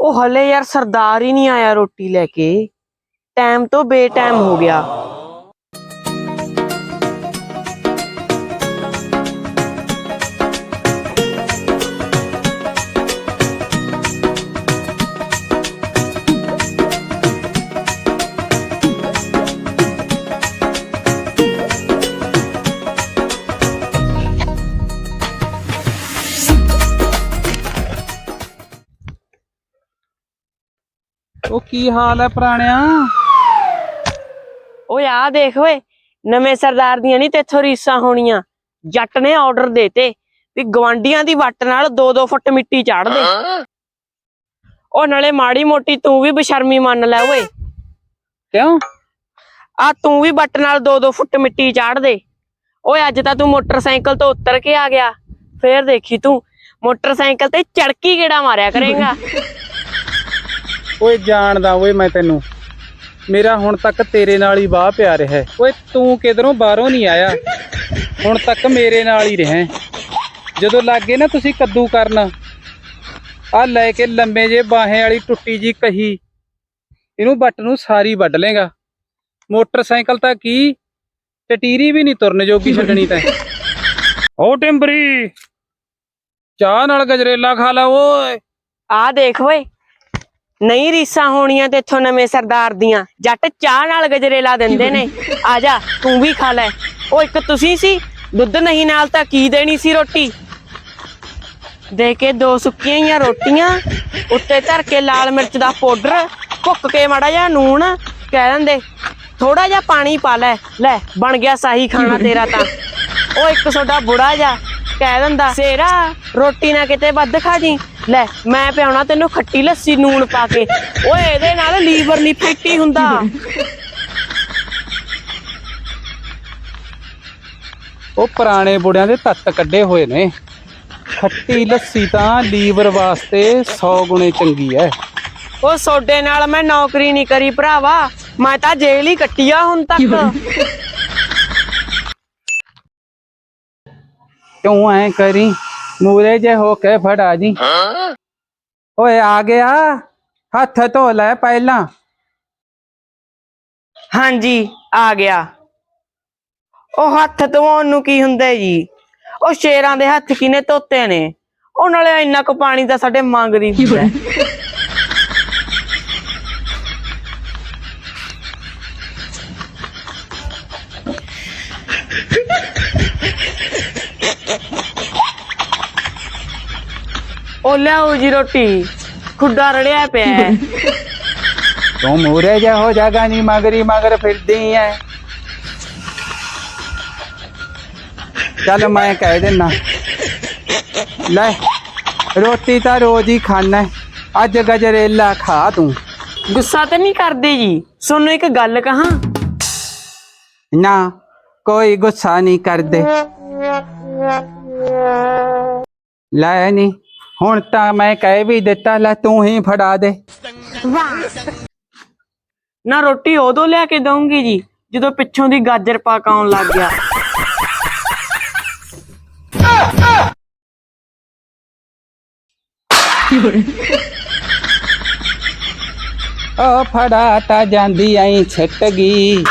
ਉਹ ਹਲੇ ਯਾਰ ਸਰਦਾਰ ਹੀ ਨਹੀਂ ਆਇਆ ਰੋਟੀ ਲੈ ਕੇ। ਟਾਈਮ ਤੋਂ ਬੇਟਾਈਮ ਹੋ ਗਿਆ। ਉਹ ਕੀ ਹਾਲ ਹੈ ਪੁਰਾਣਿਆ? ਓਏ ਆ ਦੇਖ ਓਏ ਨਵੇਂ ਸਰਦਾਰ ਦੀਆਂ ਨਹੀਂ ਤੇਥੋਂ ਰੀਸਾਂ ਹੋਣੀਆਂ। ਜੱਟ ਨੇ ਆਰਡਰ ਦੇਤੇ ਵੀ ਗਵਾਂਡੀਆਂ ਦੀ ਵੱਟ ਨਾਲ 2-2 ਫੁੱਟ ਮਿੱਟੀ ਚਾੜ ਦੇ। ਉਹ ਨਾਲੇ ਮਾੜੀ ਮੋਟੀ ਤੂੰ ਵੀ ਬਸ਼ਰਮੀ ਮੰਨ ਲੈ ਓਏ। ਕਿਉਂ? ਆ ਤੂੰ ਵੀ ਵੱਟ ਨਾਲ 2-2 ਫੁੱਟ ਮਿੱਟੀ ਚਾੜ ਦੇ। ਓਏ ਅੱਜ ਤਾਂ ਤੂੰ ਮੋਟਰਸਾਈਕਲ ਤੋਂ ਉਤਰ ਕੇ ਆ ਗਿਆ। ਫੇਰ ਦੇਖੀ ਤੂੰ ਮੋਟਰਸਾਈਕਲ ਤੇ ਚੜਕੀ ਗੇੜਾ ਮਾਰਿਆ ਕਰੇਗਾ? ਓਏ ਜਾਣਦਾ ਓਏ ਮੈਂ ਤੈਨੂੰ। ਮੇਰਾ ਹੁਣ ਤੱਕ ਤੇਰੇ ਨਾਲ ਹੀ ਵਾਹ ਪਿਆ ਰਿਹਾ ਹੈ। ਓਏ ਤੂੰ ਕਿਧਰੋਂ ਬਾਹਰੋਂ ਨਹੀਂ ਆਇਆ? ਹੁਣ ਤੱਕ ਮੇਰੇ ਨਾਲ ਹੀ ਰਿਹਾ। ਜਦੋਂ ਲੱਗੇ ਨਾ ਤੁਸੀਂ ਕੱਦੂ ਕਰਨ ਆ ਲੈ ਕੇ ਲੰਮੇ ਜੇ ਬਾਹੇ ਵਾਲੀ ਟੁੱਟੀ ਜੀ ਕਹੀ ਇਹਨੂੰ ਬੱਟ ਨੂੰ ਸਾਰੀ ਵੱਢ ਲੇਗਾ ਮੋਟਰਸਾਈਕਲ ਤਾਂ ਕੀ? ਟਟੀਰੀ ਵੀ ਨਹੀਂ ਤੁਰਨ ਜੋਗੀ ਛੱਡਣੀ ਤਾਂ। ਓ ਟਿੰਬਰੀ ਚਾਹ ਨਾਲ ਗਜਰੇਲਾ ਖਾ ਲਾ ਓਏ। ਆ ਦੇਖ ਓਏ ਨਹੀਂ ਰੀਸਾਂ ਹੋਣੀਆਂ ਤੇ ਇੱਥੋਂ ਨਵੇਂ ਸਰਦਾਰ ਦੀਆਂ। ਜੱਟ ਚਾਹ ਨਾਲ ਗਜਰੇ ਲਾ ਦਿੰਦੇ ਨੇ। ਆ ਜਾ, ਤੂੰ ਵੀ ਖਾ ਲੈ। ਉਹ ਇੱਕ ਤੁਸੀਂ ਸੀ, ਦੁੱਧ ਨਹੀਂ ਨਾਲ ਤਾਂ ਕੀ ਦੇਣੀ ਸੀ ਰੋਟੀ? ਦੇ ਕੇ ਦੋ ਸੁੱਕੀਆਂ ਹੀ ਰੋਟੀਆਂ, ਉੱਤੇ ਧਰ ਕੇ ਲਾਲ ਮਿਰਚ ਦਾ ਪਾਊਡਰ, ਭੁੱਕ ਕੇ ਮਾੜਾ ਜਿਹਾ ਨੂਣ, ਕਹਿ ਦਿੰਦੇ ਥੋੜਾ ਜਿਹਾ ਪਾਣੀ ਪਾ ਲੈ ਲੈ, ਬਣ ਗਿਆ ਸਾਹੀ ਖਾਣਾ ਤੇਰਾ ਤਾਂ। ਉਹ ਇੱਕ ਤੁਹਾਡਾ ਬੁੜਾ ਜਾ ਕਹਿ ਦਿੰਦਾ ਸੇਰਾ ਰੋਟੀ ਨਾ ਕਿਤੇ ਵੱਧ ਖਾ ਜੀ। ਲੈ ਮੈਂ ਪਿਆਉਣਾ ਤੈਨੂੰ ਖੱਟੀ ਲੱਸੀ ਨੂਣ ਪਾ ਕੇ। ਓਏ ਇਹਦੇ ਨਾਲ ਲੀਵਰ ਨਹੀਂ ਫੈਟੀ ਹੁੰਦਾ। ਉਹ ਪੁਰਾਣੇ ਬੁੜਿਆਂ ਦੇ ਤੱਤ ਕੱਢੇ ਹੋਏ ਨੇ। ਖੱਟੀ ਲੱਸੀ ਤਾਂ ਲੀਵਰ ਵਾਸਤੇ 100 ਗੁਣੇ ਚੰਗੀ ਐ। ਉਹ ਸੋਡੇ ਨਾਲ ਮੈਂ ਨੌਕਰੀ ਨਹੀਂ ਕਰੀ ਭਰਾਵਾ। ਮੈਂ ਤਾਂ ਜੇਲ੍ਹ ਹੀ ਕੱਟੀ ਆ ਹੁਣ ਤੱਕ। ਕਿਉਂ ਐ ਕਰੀ? ਮੂਰੇ ਜੇ ਹੋ ਕੇ ਫੜਾ ਜੀ। ਓਏ ਆ ਗਿਆ। ਹੱਥ ਧੋ ਲੈ ਪਹਿਲਾਂ। ਹਾਂਜੀ, ਆ ਗਿਆ। ਉਹ ਹੱਥ ਧੋਣ ਨੂੰ ਕੀ ਹੁੰਦਾ ਜੀ? ਉਹ ਸ਼ੇਰਾਂ ਦੇ ਹੱਥ ਕਿਨੇ ਧੋਤੇ ਨੇ? ਉਹ ਨਾਲੇ ਇੰਨਾ ਕੁ ਪਾਣੀ ਤਾਂ ਸਾਡੇ ਮੰਗਦੀ ਹੁੰਦਾ। ਉਹ ਲਿਆਓ ਜੀ ਰੋਟੀ। ਖੁੱਡਾ ਰੜਿਆ ਪਿਆ ਹੈ। ਤੂੰ ਮੂਰੇ ਜੇ ਹੋ ਜਾਗਾ ਨਹੀਂ ਮਗਰੀ ਮਗਰ ਫਿਰਦੀ ਐ ਚੱਲ ਮੈਂ ਕਹਿ ਦਿੰਨਾ ਲੈ ਰੋਟੀ ਤਾਂ ਰੋਜ਼ ਹੀ ਖਾਣਾ ਅੱਜ ਗਜਰੇਲਾ ਖਾ ਤੂੰ ਗੁੱਸਾ ਤਾਂ ਨਹੀਂ ਕਰਦੇ ਜੀ ਸੋਨੂੰ ਇੱਕ ਗੱਲ ਕਹਾਂ ਨਾ ਕੋਈ ਗੁੱਸਾ ਨਹੀਂ ਕਰਦੇ ਲੈ ਨਹੀਂ ਹੁਣ ਤਾਂ ਮੈਂ ਕਹਿ ਵੀ ਦਿੱਤਾ ਲੈ ਤੂੰ ਹੀ ਫੜਾ ਦੇ। ਨਾ ਰੋਟੀ ਉਦੋਂ ਲਿਆ ਕੇ ਦਊਂਗੀ ਜੀ ਜਦੋਂ ਪਿੱਛੋਂ ਦੀ ਗਾਜਰ ਪਾਕ ਆਉਣ ਲੱਗ ਗਿਆ। ਓ ਫੜਾ ਤਾਂ ਜਾਂਦੀ ਐਂ ਛਿੱਟ ਗਈ।